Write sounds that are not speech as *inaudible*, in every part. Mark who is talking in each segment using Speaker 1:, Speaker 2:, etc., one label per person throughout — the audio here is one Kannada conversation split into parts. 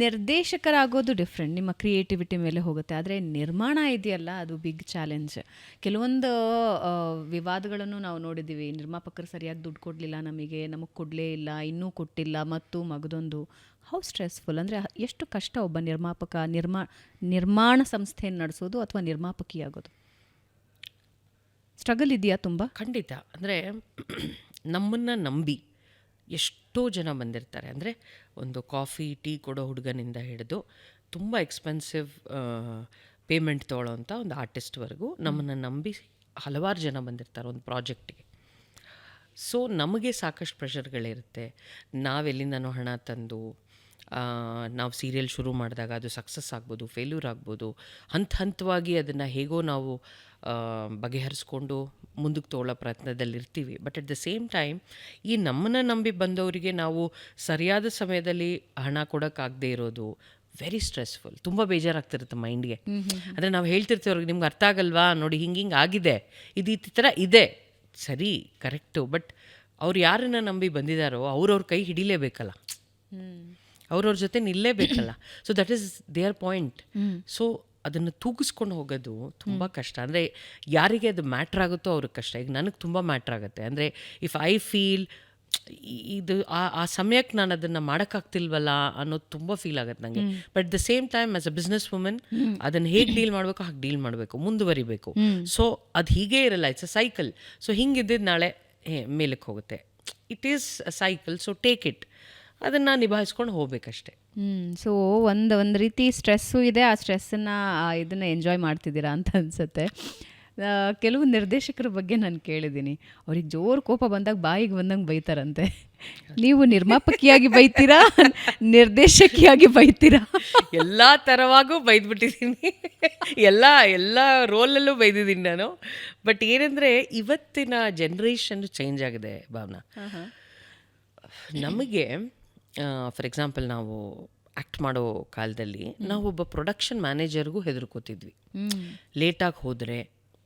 Speaker 1: ನಿರ್ದೇಶಕರಾಗೋದು ಡಿಫ್ರೆಂಟ್ ನಿಮ್ಮ ಕ್ರಿಯೇಟಿವಿಟಿ ಮೇಲೆ ಹೋಗುತ್ತೆ. ಆದರೆ ನಿರ್ಮಾಣ ಇದೆಯಲ್ಲ, ಅದು ಬಿಗ್ ಚಾಲೆಂಜ್ ಕೆಲವೊಂದು ವಿವಾದಗಳನ್ನು ನಾವು ನೋಡಿದ್ದೀವಿ. ನಿರ್ಮಾಪಕರು ಸರಿಯಾಗಿ ದುಡ್ಡು ಕೊಡಲಿಲ್ಲ ನಮಗೆ ನಮಗೆ ಕೊಡಲೇ ಇಲ್ಲ, ಇನ್ನೂ ಕೊಟ್ಟಿಲ್ಲ, ಮತ್ತು ಮಗದೊಂದು ಹೌ ಸ್ಟ್ರೆಸ್ಫುಲ್ ಅಂದರೆ ಎಷ್ಟು ಕಷ್ಟ ಒಬ್ಬ ನಿರ್ಮಾಪಕ, ನಿರ್ಮಾ, ನಿರ್ಮಾಣ ಸಂಸ್ಥೆಯನ್ನು ನಡೆಸೋದು ಅಥವಾ ನಿರ್ಮಾಪಕಿಯಾಗೋದು? ಸ್ಟ್ರಗಲ್ ಇದೆಯಾ ತುಂಬ?
Speaker 2: ಖಂಡಿತ. ಅಂದರೆ, ನಮ್ಮನ್ನು ನಂಬಿ, ಎಷ್ಟೋ ಜನ ಬಂದಿರ್ತಾರೆ. ಅಂದರೆ ಒಂದು ಕಾಫಿ ಟೀ ಕೊಡೋ ಹುಡುಗನಿಂದ ಹಿಡಿದು ತುಂಬ ಎಕ್ಸ್ಪೆನ್ಸಿವ್ ಪೇಮೆಂಟ್ ತೊಗೊಳ್ಳೋಂಥ ಒಂದು ಆರ್ಟಿಸ್ಟ್ವರೆಗೂ ನಮ್ಮನ್ನು ನಂಬಿ ಹಲವಾರು ಜನ ಬಂದಿರ್ತಾರೆ ಒಂದು ಪ್ರಾಜೆಕ್ಟಿಗೆ. ಸೊ ನಮಗೆ ಸಾಕಷ್ಟು ಪ್ರೆಷರ್ಗಳಿರುತ್ತೆ. ನಾವೆಲ್ಲಿಂದನೋ ಹಣ ತಂದು ನಾವು ಸೀರಿಯಲ್ ಶುರು ಮಾಡಿದಾಗ ಅದು ಸಕ್ಸಸ್ ಆಗ್ಬೋದು ಫೇಲ್ಯೂರ್ ಆಗ್ಬೋದು ಹಂತ ಹಂತವಾಗಿ ಅದನ್ನು ಹೇಗೋ ನಾವು ಬಗೆಹರಿಸ್ಕೊಂಡು ಮುಂದಕ್ಕೆ ತೊಗೊಳ್ಳೋ ಪ್ರಯತ್ನದಲ್ಲಿರ್ತೀವಿ. But at the same time ಈ ನಮ್ಮನ್ನು ನಂಬಿ ಬಂದವರಿಗೆ ನಾವು ಸರಿಯಾದ ಸಮಯದಲ್ಲಿ ಹಣ ಕೊಡೋಕ್ಕಾಗದೇ ಇರೋದು ವೆರಿ ಸ್ಟ್ರೆಸ್ಫುಲ್ ತುಂಬ ಬೇಜಾರಾಗ್ತಿರುತ್ತೆ ಮೈಂಡ್ಗೆ ಅಂದರೆ ನಾವು ಹೇಳ್ತಿರ್ತೀವಿ ಅವ್ರಿಗೆ ನಿಮ್ಗೆ ಅರ್ಥ ಆಗಲ್ವಾ? ನೋಡಿ ಹಿಂಗೆ ಹಿಂಗೆ ಆಗಿದೆ. ಇದು ಈ ಥರ ಇದೆ. ಸರಿ ಕರೆಕ್ಟು ಬಟ್ ಅವ್ರು ಯಾರನ್ನ ನಂಬಿ ಬಂದಿದ್ದಾರೋ ಅವ್ರವ್ರ ಕೈ ಹಿಡಿಲೇಬೇಕಲ್ಲ. ಅವ್ರವ್ರ ಜೊತೆ ನಿಲ್ಲೇಬೇಕಲ್ಲ. So that is their point so ಅದನ್ನು ತೂಗಿಸ್ಕೊಂಡು ಹೋಗೋದು ತುಂಬ ಕಷ್ಟ. ಅಂದರೆ ಯಾರಿಗೆ ಅದು ಮ್ಯಾಟ್ರ್ ಆಗುತ್ತೋ ಅವ್ರಿಗೆ ಕಷ್ಟ. ಈಗ ನನಗೆ ತುಂಬ ಮ್ಯಾಟ್ರ್ ಆಗುತ್ತೆ. ಅಂದರೆ ಇಫ್ ಐ ಫೀಲ್ ಇದು ಆ ಆ ಸಮಯಕ್ಕೆ ನಾನು ಅದನ್ನು ಮಾಡೋಕ್ಕಾಗ್ತಿಲ್ವಲ್ಲ ಅನ್ನೋದು ತುಂಬ ಫೀಲ್ ಆಗುತ್ತೆ ನನಗೆ but the same time as a business women ಅದನ್ನು ಹೇಗೆ ಡೀಲ್ ಮಾಡಬೇಕು ಹಾಗೆ ಡೀಲ್ ಮಾಡಬೇಕು ಮುಂದುವರಿಬೇಕು. ಸೊ ಅದು ಹೀಗೇ ಇರಲ್ಲ ಇಟ್ಸ್ ಅ ಸೈಕಲ್ ಸೊ ಹಿಂಗಿದ್ದಿದ್ದು ನಾಳೆ ಹೇ ಮೇಲಕ್ಕೆ ಹೋಗುತ್ತೆ. It is a cycle so take it ಅದನ್ನು ನಿಭಾಯಿಸ್ಕೊಂಡು ಹೋಗ್ಬೇಕಷ್ಟೆ.
Speaker 1: ಸೊ ಒಂದು ಒಂದು ರೀತಿ ಸ್ಟ್ರೆಸ್ಸು ಇದೆ ಆ ಸ್ಟ್ರೆಸ್ಸನ್ನು ಇದನ್ನು ಎಂಜಾಯ್ ಮಾಡ್ತಿದ್ದೀರಾ ಅಂತ ಅನಿಸುತ್ತೆ. ಕೆಲವು ನಿರ್ದೇಶಕರ ಬಗ್ಗೆ ನಾನು ಕೇಳಿದ್ದೀನಿ. ಅವ್ರಿಗೆ ಜೋರು ಕೋಪ ಬಂದಾಗ ಬಾಯಿಗೆ ಬಂದಂಗೆ ಬೈತಾರಂತೆ. ನೀವು ನಿರ್ಮಾಪಕಿಯಾಗಿ ಬೈತೀರಾ ನಿರ್ದೇಶಕಿಯಾಗಿ ಬೈತೀರಾ?
Speaker 2: ಎಲ್ಲ ಥರವಾಗೂ ಬೈದ್ಬಿಟ್ಟಿದ್ದೀನಿ ಎಲ್ಲ ಎಲ್ಲ ರೋಲಲ್ಲೂ ಬೈದಿದ್ದೀನಿ ನಾನು. ಬಟ್ ಏನಂದರೆ ಇವತ್ತಿನ ಜನ್ರೇಷನ್ ಚೇಂಜ್ ಆಗಿದೆ ಭಾವನಾ. ನಮಗೆ ಫಾರ್ ಎಕ್ಸಾಂಪಲ್ ನಾವು ಆ್ಯಕ್ಟ್ ಮಾಡೋ ಕಾಲದಲ್ಲಿ ನಾವು ಒಬ್ಬ ಪ್ರೊಡಕ್ಷನ್ ಮ್ಯಾನೇಜರ್ಗೂ ಹೆದರ್ಕೋತಿದ್ವಿ. ಲೇಟಾಗಿ ಹೋದರೆ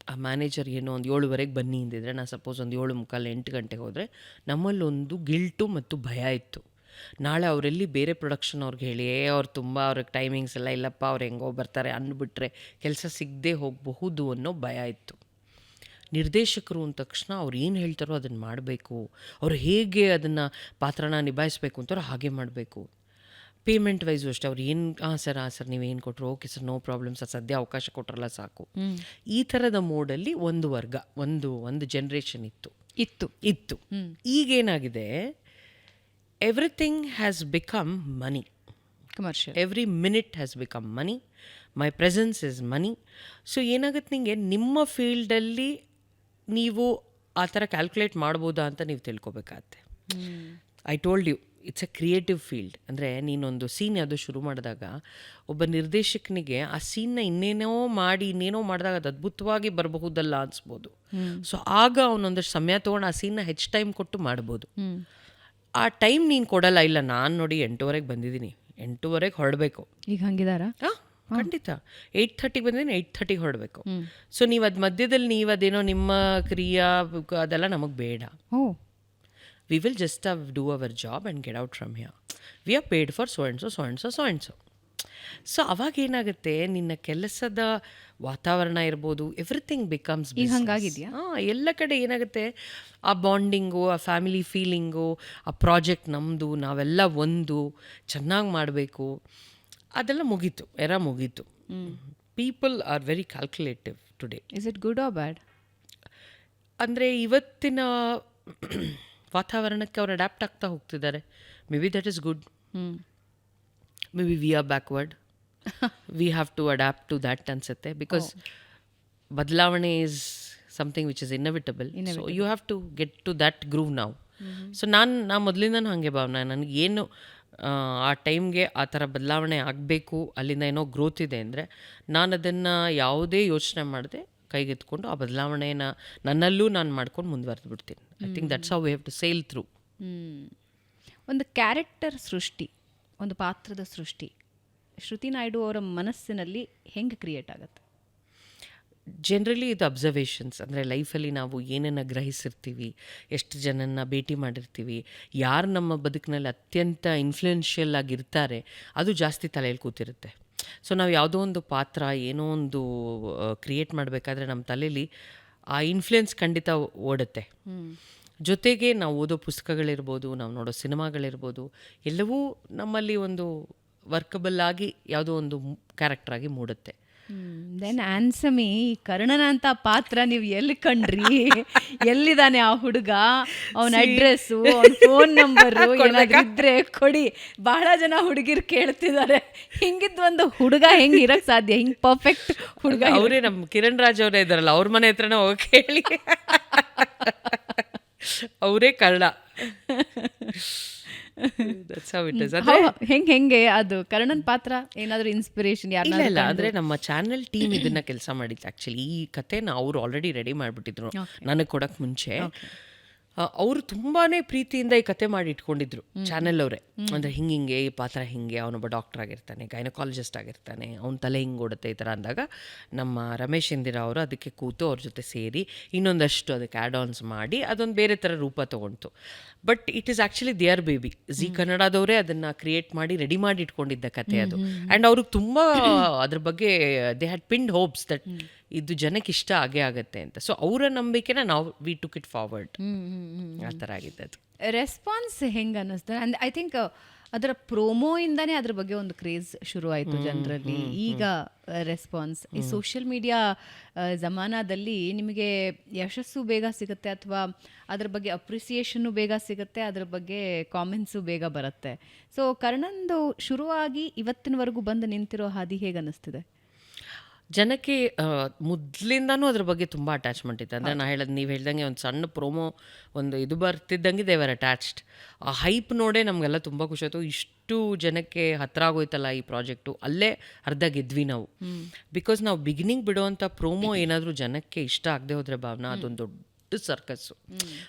Speaker 2: ಆ ಮ್ಯಾನೇಜರ್ ಏನೋ ಒಂದು ಏಳುವರೆಗೆ ಬನ್ನಿ ಅಂದಿದ್ರೆ ನಾನು ಸಪೋಸ್ ಒಂದು ಏಳು ಮುಕ್ಕಾಲು ಎಂಟು ಗಂಟೆಗೆ ಹೋದರೆ ನಮ್ಮಲ್ಲೊಂದು ಗಿಲ್ಟು ಮತ್ತು ಭಯ ಇತ್ತು. ನಾಳೆ ಅವರೆಲ್ಲಿ ಬೇರೆ ಪ್ರೊಡಕ್ಷನ್ ಅವ್ರಿಗೆ ಹೇಳಿ ಏ ಅವ್ರು ತುಂಬ ಅವ್ರಿಗೆ ಟೈಮಿಂಗ್ಸ್ ಎಲ್ಲ ಇಲ್ಲಪ್ಪ ಅವ್ರು ಹೆಂಗೋ ಬರ್ತಾರೆ ಅಂದ್ಬಿಟ್ರೆ ಕೆಲಸ ಸಿಗದೆ ಹೋಗಬಹುದು ಅನ್ನೋ ಭಯ ಇತ್ತು. ನಿರ್ದೇಶಕರು ಅಂದ ತಕ್ಷಣ ಅವ್ರು ಏನು ಹೇಳ್ತಾರೋ ಅದನ್ನು ಮಾಡಬೇಕು. ಅವ್ರು ಹೇಗೆ ಅದನ್ನು ಪಾತ್ರನ ನಿಭಾಯಿಸಬೇಕು ಅಂತಾರೋ ಹಾಗೆ ಮಾಡಬೇಕು. ಪೇಮೆಂಟ್ ವೈಸು ಅಷ್ಟೇ ಅವ್ರು ಏನು ಹಾಂ ಸರ್ ಹಾಂ ಸರ್ ನೀವೇನು ಕೊಟ್ಟರು okay sir no problem sir ಸದ್ಯ ಅವಕಾಶ ಕೊಟ್ಟರಲ್ಲ ಸಾಕು. ಈ ಥರದ ಮೋಡಲ್ಲಿ ಒಂದು ವರ್ಗ ಒಂದು ಒಂದು ಜನ್ರೇಷನ್ ಇತ್ತು.
Speaker 1: ಇತ್ತು.
Speaker 2: ಇತ್ತು. ಈಗೇನಾಗಿದೆ? Everything has become money
Speaker 1: commercial
Speaker 2: every minute has become money my presence is money so ಏನಾಗುತ್ತೆ ನಿಮಗೆ ನಿಮ್ಮ ಫೀಲ್ಡಲ್ಲಿ ನೀವು ಆ ಥರ ಕ್ಯಾಲ್ಕುಲೇಟ್ ಮಾಡ್ಬೋದಾ ಅಂತ ನೀವು ತಿಳ್ಕೊಬೇಕಾಗತ್ತೆ. I told you it's a creative field ಅಂದರೆ ನೀನೊಂದು ಸೀನ್ ಅದು ಶುರು ಮಾಡಿದಾಗ ಒಬ್ಬ ನಿರ್ದೇಶಕನಿಗೆ ಆ ಸೀನ್ನ ಇನ್ನೇನೋ ಮಾಡಿ ಇನ್ನೇನೋ ಮಾಡಿದಾಗ ಅದು ಅದ್ಭುತವಾಗಿ ಬರಬಹುದಲ್ಲ ಅನಿಸ್ಬೋದು. ಸೊ ಆಗ ಅವನೊಂದಷ್ಟು ಸಮಯ ತೊಗೊಂಡು ಆ ಸೀನ್ನ ಹೆಚ್ಚು ಟೈಮ್ ಕೊಟ್ಟು ಮಾಡ್ಬೋದು. ಆ ಟೈಮ್ ನೀನು ಕೊಡಲ್ಲ ಇಲ್ಲ ನಾನು ನೋಡಿ ಎಂಟೂವರೆಗೆ ಬಂದಿದ್ದೀನಿ. ಎಂಟೂವರೆಗೆ ಹೊರಡಬೇಕು.
Speaker 1: ಈಗ ಹಂಗಿದಾರ?
Speaker 2: ಹಾಂ. ಖಂಡಿತ. ಏಯ್ಟ್ ಥರ್ಟಿಗೆ ಬಂದ್ರೆ ಏಯ್ಟ್ ಥರ್ಟಿಗೆ ಹೊರಡಬೇಕು. ಸೊ ನೀವು ಅದು ಮಧ್ಯದಲ್ಲಿ ನೀವು ಅದೇನೋ ನಿಮ್ಮ ಕ್ರಿಯಾ ಅದೆಲ್ಲ ನಮಗೆ ಬೇಡ. We will just have do our job and get out from here we are paid for so and so so and so so and so so ಅವಾಗ ಏನಾಗುತ್ತೆ? ನಿನ್ನ ಕೆಲಸದ ವಾತಾವರಣ ಇರ್ಬೋದು ಎವ್ರಿಥಿಂಗ್ ಬಿಕಮ್ಸ್
Speaker 1: ಹಂಗಾಗಿದ್ಯಾ?
Speaker 2: ಹಾಂ ಎಲ್ಲ ಕಡೆ ಏನಾಗುತ್ತೆ? ಆ ಬಾಂಡಿಂಗು ಆ ಫ್ಯಾಮಿಲಿ ಫೀಲಿಂಗು ಆ ಪ್ರಾಜೆಕ್ಟ್ ನಮ್ಮದು ನಾವೆಲ್ಲ ಒಂದು ಚೆನ್ನಾಗಿ ಮಾಡಬೇಕು. ಅದೆಲ್ಲ ಮುಗೀತು ಎರ ಮುಗೀತು. People are very calculative today
Speaker 1: is it good or bad
Speaker 2: ಅಂದರೆ ಇವತ್ತಿನ ವಾತಾವರಣಕ್ಕೆ ಅವ್ರು ಅಡ್ಯಾಪ್ಟ್ ಆಗ್ತಾ ಹೋಗ್ತಿದ್ದಾರೆ. Maybe that is good maybe we are backward we have to adapt to that ಅನ್ಸುತ್ತೆ ಬಿಕಾಸ್ ಬದಲಾವಣೆ is something which is inevitable so you have to get to that groove ನಾವು ಸೊ ನಾನು ನಾ ಮೊದಲಿಂದನೂ ಹಾಗೆ ಭಾವನೆ. ನನಗೆ ಏನು ಆ, ಟೈಮ್ಗೆ ಆ ಥರ ಬದಲಾವಣೆ ಆಗಬೇಕು ಅಲ್ಲಿಂದ ಏನೋ ಗ್ರೋತ್ ಇದೆ ಅಂದರೆ ನಾನು ಅದನ್ನು ಯಾವುದೇ ಯೋಚನೆ ಮಾಡದೆ ಕೈಗೆತ್ಕೊಂಡು ಆ ಬದಲಾವಣೆನ ನನ್ನಲ್ಲೂ ನಾನು ಮಾಡ್ಕೊಂಡು ಮುಂದುವರೆದು ಬಿಡ್ತೀನಿ. I think that's how we have to sail through
Speaker 1: ಒಂದು ಕ್ಯಾರೆಕ್ಟರ್ ಸೃಷ್ಟಿ ಒಂದು ಪಾತ್ರದ ಸೃಷ್ಟಿ. ಶ್ರುತಿ ನಾಯ್ಡು ಅವರ ಮನಸ್ಸಿನಲ್ಲಿ ಹೆಂಗೆ ಕ್ರಿಯೇಟ್ ಆಗುತ್ತೆ?
Speaker 2: ಜನರಲಿ ಇದು ಅಬ್ಸರ್ವೇಷನ್ಸ್ ಅಂದರೆ ಲೈಫಲ್ಲಿ ನಾವು ಏನನ್ನು ಗ್ರಹಿಸಿರ್ತೀವಿ ಎಷ್ಟು ಜನನ್ನ ಭೇಟಿ ಮಾಡಿರ್ತೀವಿ ಯಾರು ನಮ್ಮ ಬದುಕಿನಲ್ಲಿ ಅತ್ಯಂತ ಇನ್ಫ್ಲುಯೆನ್ಷಿಯಲ್ ಆಗಿರ್ತಾರೆ ಅದು ಜಾಸ್ತಿ ತಲೆಯಲ್ಲಿ ಕೂತಿರುತ್ತೆ. ಸೊ ನಾವು ಯಾವುದೋ ಒಂದು ಪಾತ್ರ ಏನೋ ಒಂದು ಕ್ರಿಯೇಟ್ ಮಾಡಬೇಕಾದ್ರೆ ನಮ್ಮ ತಲೆಯಲ್ಲಿ ಆ ಇನ್ಫ್ಲುಯೆನ್ಸ್ ಖಂಡಿತ ಓಡುತ್ತೆ. ಜೊತೆಗೆ ನಾವು ಓದೋ ಪುಸ್ತಕಗಳಿರ್ಬೋದು ನಾವು ನೋಡೋ ಸಿನಿಮಾಗಳಿರ್ಬೋದು ಎಲ್ಲವೂ ನಮ್ಮಲ್ಲಿ ಒಂದು ವರ್ಕಬಲ್ ಆಗಿ ಯಾವುದೋ ಒಂದು ಕ್ಯಾರೆಕ್ಟರ್ ಆಗಿ ಮೂಡುತ್ತೆ.
Speaker 1: ದೆನ್ ಆನ್ಸಮಿ ಈ ಕರ್ಣನ ಅಂತ ಪಾತ್ರ ನೀವು ಎಲ್ಲಿ ಕಂಡ್ರಿ? ಎಲ್ಲಿದ್ದಾನೆ ಆ ಹುಡುಗ? ಅವನ ಅಡ್ರೆಸ್ಸು ಅವನ ಫೋನ್ ನಂಬರ್ ಏನಾದ್ರು ಇದ್ರೆ ಕೊಡಿ. ಬಹಳ ಜನ ಹುಡುಗಿರು ಕೇಳ್ತಿದ್ದಾರೆ. ಹಿಂಗಿದ್ ಒಂದು ಹುಡುಗ ಹೆಂಗ್ ಇರಕ್ ಸಾಧ್ಯ? ಹಿಂಗ್ ಪರ್ಫೆಕ್ಟ್ ಹುಡುಗ
Speaker 2: ಅವರೇ ನಮ್ ಕಿರಣ್ ರಾಜ್ ಅವರೇ ಇದಾರಲ್ಲ ಅವ್ರ ಮನೆ ಹತ್ರನೇ ಹೋಗಿ ಕೇಳಿ *laughs* ಅವರೇ ಕಳ್ಳ *laughs* How it is. ಅಂದ್ರೆ
Speaker 1: ಹೆಂಗ್ ಹೆಂಗೆ ಅದು ಕರ್ಣನ್ ಪಾತ್ರ ಏನಾದ್ರೂ ಇನ್ಸ್ಪಿರೇಷನ್
Speaker 2: ಇಲ್ಲ
Speaker 1: ಯಾರು
Speaker 2: ಇಲ್ಲ ಅಂದ್ರೆ ನಮ್ಮ ಚಾನೆಲ್ ಟೀಮ್ ಇದನ್ನ ಕೆಲಸ ಮಾಡಿತ್ತು ಆಕ್ಚುಲಿ ಈ ಕಥೆನ ಅವ್ರು ಆಲ್ರೆಡಿ ರೆಡಿ ಮಾಡಿಬಿಟ್ಟಿದ್ರು. ನನಗೆ ಕೊಡಕ್ ಮುಂಚೆ. ಅವರು ತುಂಬಾನೇ ಪ್ರೀತಿಯಿಂದ ಈ ಕತೆ ಮಾಡಿ ಇಟ್ಕೊಂಡಿದ್ರು ಚಾನೆಲ್ ಅವರೇ. ಅಂದ್ರೆ ಹಿಂಗೆ ಹಿಂಗೆ ಈ ಪಾತ್ರ ಹಿಂಗೆ ಅವನೊಬ್ಬ ಡಾಕ್ಟರ್ ಆಗಿರ್ತಾನೆ ಗೈನಕಾಲಜಿಸ್ಟ್ ಆಗಿರ್ತಾನೆ ಅವ್ನ ತಲೆ ಹಿಂಗೆ ಓಡುತ್ತೆ ಈ ಥರ ಅಂದಾಗ ನಮ್ಮ ರಮೇಶ್ ಇಂದಿರಾ ಅವರು ಅದಕ್ಕೆ ಕೂತು ಅವ್ರ ಜೊತೆ ಸೇರಿ ಇನ್ನೊಂದಷ್ಟು ಅದಕ್ಕೆ ಆ್ಯಡ್ ಆನ್ಸ್ ಮಾಡಿ ಅದೊಂದು ಬೇರೆ ಥರ ರೂಪ ತಗೊಂತು ಬಟ್ ಇಟ್ ಈಸ್ ಆ್ಯಕ್ಚುಲಿ ದಿಯರ್ ಬೇಬಿ ಜಿ ಕನ್ನಡದವರೇ ಅದನ್ನು ಕ್ರಿಯೇಟ್ ಮಾಡಿ ರೆಡಿ ಮಾಡಿ ಇಟ್ಕೊಂಡಿದ್ದ ಕತೆ ಅದು. ಆ್ಯಂಡ್ ಅವ್ರಿಗೆ ತುಂಬ ಅದ್ರ ಬಗ್ಗೆ they had pinned hopes that ಇದು ಜನಕ್ಕೆ ಇಷ್ಟ ಆಗೇ ಆಗುತ್ತೆ ಅಂತ. ಸೊ ಅವರ ನಂಬಿಕೆನ ನಾವು ವಿ ಟುಕ್ ಇಟ್ ಫಾರ್ವರ್ಡ್ ಆ ಥರ ಅದು.
Speaker 1: ರೆಸ್ಪಾನ್ಸ್ ಹೆಂಗ್ ಅನ್ನಿಸ್ತದೆ? ಅಂದ್ ಐ ಥಿಂಕ್ ಅದರ ಪ್ರೋಮೋ ಇಂದಾನೇ ಅದ್ರ ಬಗ್ಗೆ ಒಂದು ಕ್ರೇಜ್ ಶುರು ಆಯಿತು ಜನರಲ್ಲಿ. ಈಗ ರೆಸ್ಪಾನ್ಸ್ ಈ ಸೋಷಿಯಲ್ ಮೀಡಿಯಾ ಜಮಾನದಲ್ಲಿ ನಿಮಗೆ ಯಶಸ್ಸು ಬೇಗ ಸಿಗುತ್ತೆ ಅಥವಾ ಅದ್ರ ಬಗ್ಗೆ ಅಪ್ರಿಸಿಯೇಷನ್ನು ಬೇಗ ಸಿಗುತ್ತೆ ಅದ್ರ ಬಗ್ಗೆ ಕಾಮೆಂಟ್ಸು ಬೇಗ ಬರುತ್ತೆ. ಸೊ ಕರ್ಣಂದು ಶುರುವಾಗಿ ಇವತ್ತಿನವರೆಗೂ ಬಂದು ನಿಂತಿರೋ ಹಾದಿ ಹೇಗೆ ಅನ್ನಿಸ್ತಿದೆ?
Speaker 2: ಜನಕ್ಕೆ ಮೊದಲಿಂದನೂ ಅದ್ರ ಬಗ್ಗೆ ತುಂಬ ಅಟ್ಯಾಚ್ಮೆಂಟ್ ಇತ್ತು. ಅಂದರೆ ನಾ ಹೇಳೋದು ನೀವು ಹೇಳ್ದಂಗೆ ಒಂದು ಸಣ್ಣ ಪ್ರೋಮೋ ಒಂದು ಇದು ಬರ್ತಿದ್ದಂಗೆ ದೇವರ್ ಅಟ್ಯಾಚ್ಡ್ ಆ ಹೈಪ್ ನೋಡೇ ನಮಗೆಲ್ಲ ತುಂಬ ಖುಷಿ ಆಯಿತು. ಇಷ್ಟು ಜನಕ್ಕೆ ಹತ್ರ ಆಗೋಯ್ತಲ್ಲ ಈ ಪ್ರಾಜೆಕ್ಟು ಅಲ್ಲೇ ಅರ್ಧ ಗೆದ್ವಿ ನಾವು. ಬಿಕಾಸ್ ನಾವು ಬಿಗಿನಿಂಗ್ ಬಿಡೋವಂಥ ಪ್ರೋಮೋ ಏನಾದರೂ ಜನಕ್ಕೆ ಇಷ್ಟ ಆಗದೆ ಹೋದರೆ ಭಾವನಾ ಅದೊಂದು ದೊಡ್ಡ ಸರ್ಕಸ್ಸು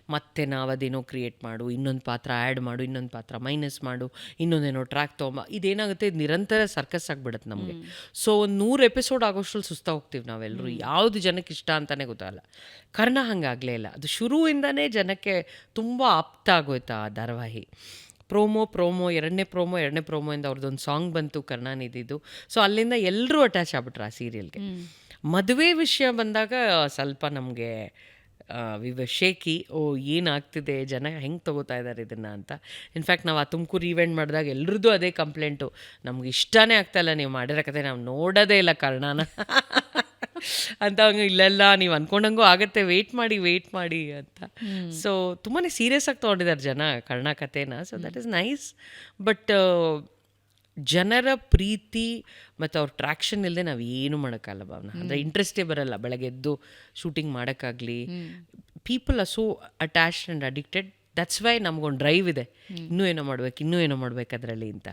Speaker 2: ಮತ್ತೆ ನಾವು ಅದೇನೋ ಕ್ರಿಯೇಟ್ ಮಾಡು ಇನ್ನೊಂದು ಪಾತ್ರ ಆ್ಯಡ್ ಮಾಡು ಇನ್ನೊಂದು ಪಾತ್ರ ಮೈನಸ್ ಮಾಡು ಇನ್ನೊಂದೇನೋ ಟ್ರ್ಯಾಕ್ ತೊಗೊಂಬ ಇದೇನಾಗುತ್ತೆ ಇದು ನಿರಂತರ ಸರ್ಕಸ್ ಆಗಿಬಿಡುತ್ತೆ ನಮಗೆ. ಸೊ ಒಂದು ನೂರು ಎಪಿಸೋಡ್ ಆಗೋಷ್ಟ್ರಲ್ಲಿ ಸುಸ್ತಾ ಹೋಗ್ತೀವಿ ನಾವೆಲ್ಲರೂ ಯಾವುದು ಜನಕ್ಕೆ ಇಷ್ಟ ಅಂತಲೇ ಗೊತ್ತಾಗಲ್ಲ. ಕರ್ಣ ಹಂಗಾಗಲೇ ಇಲ್ಲ. ಅದು ಶುರುವಿಂದನೇ ಜನಕ್ಕೆ ತುಂಬ ಆಪ್ತ ಆಗೋಯ್ತು ಆ ಧಾರಾವಾಹಿ. ಪ್ರೋಮೋ ಪ್ರೋಮೋ ಎರಡನೇ ಪ್ರೋಮೋ ಎರಡನೇ ಪ್ರೋಮೋಯಿಂದ ಅವ್ರದ್ದೊಂದು ಸಾಂಗ್ ಬಂತು ಕರ್ಣಾನಿಧಿದು ಸೊ ಅಲ್ಲಿಂದ ಎಲ್ಲರೂ ಅಟ್ಯಾಚ್ ಆಗ್ಬಿಟ್ರು ಆ ಸೀರಿಯಲ್ಗೆ ಮದುವೆ ವಿಷಯ ಬಂದಾಗ ಸ್ವಲ್ಪ ನಮಗೆ ವಿವ ಶೇಕಿ ಓ ಏನಾಗ್ತಿದೆ ಜನ ಹೆಂಗೆ ತಗೋತಾ ಇದ್ದಾರೆ ಇದನ್ನು ಅಂತ. ಇನ್ಫ್ಯಾಕ್ಟ್ ನಾವು ಆ ತುಮಕೂರು ಈವೆಂಟ್ ಮಾಡಿದಾಗ ಎಲ್ರದ್ದು ಅದೇ ಕಂಪ್ಲೇಂಟು ನಮ್ಗೆ ಇಷ್ಟನೇ ಆಗ್ತಾಯಿಲ್ಲ ನೀವು ಮಾಡಿರೋ ಕತೆ ನಾವು ನೋಡೋದೇ ಇಲ್ಲ ಕರ್ಣನ. ಅಂತ ಇಲ್ಲೆಲ್ಲ ನೀವು ಅನ್ಕೊಂಡಂಗು ಆಗುತ್ತೆ ವೆಯ್ಟ್ ಮಾಡಿ ವೆಯ್ಟ್ ಮಾಡಿ ಅಂತ. ಸೊ ತುಂಬಾ ಸೀರಿಯಸ್ ಆಗಿ ತೊಗೊಂಡಿದ್ದಾರೆ ಜನ ಕರ್ಣ ಕಥೆನ. So that is nice but ಜನರ ಪ್ರೀತಿ ಮತ್ತು ಅವ್ರ ಟ್ರ್ಯಾಕ್ಷನ್ ಇಲ್ಲದೆ ನಾವು ಏನು ಮಾಡೋಕ್ಕಲ್ಲ ಭಾವನ. ಅಂದರೆ ಇಂಟ್ರೆಸ್ಟೇ ಬರಲ್ಲ. ಬೆಳಗ್ಗೆ ಎದ್ದು shooting ಮಾಡೋಕ್ಕಾಗಲಿ. People are so attach and addicted that's why ನಮಗೊಂದು ಡ್ರೈವ್ ಇದೆ. ಇನ್ನೂ ಏನೋ ಮಾಡ್ಬೇಕು ಇನ್ನೂ ಏನೋ ಮಾಡ್ಬೇಕು ಅದರಲ್ಲಿ ಅಂತ.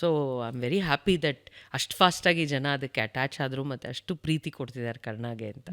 Speaker 2: So I am very happy that ಅಷ್ಟು ಫಾಸ್ಟಾಗಿ ಜನ ಅದಕ್ಕೆ ಅಟ್ಯಾಚ್ ಆದರು ಮತ್ತು ಅಷ್ಟು ಪ್ರೀತಿ ಕೊಡ್ತಿದ್ದಾರೆ ಕರ್ಣಾಗೆ ಅಂತ.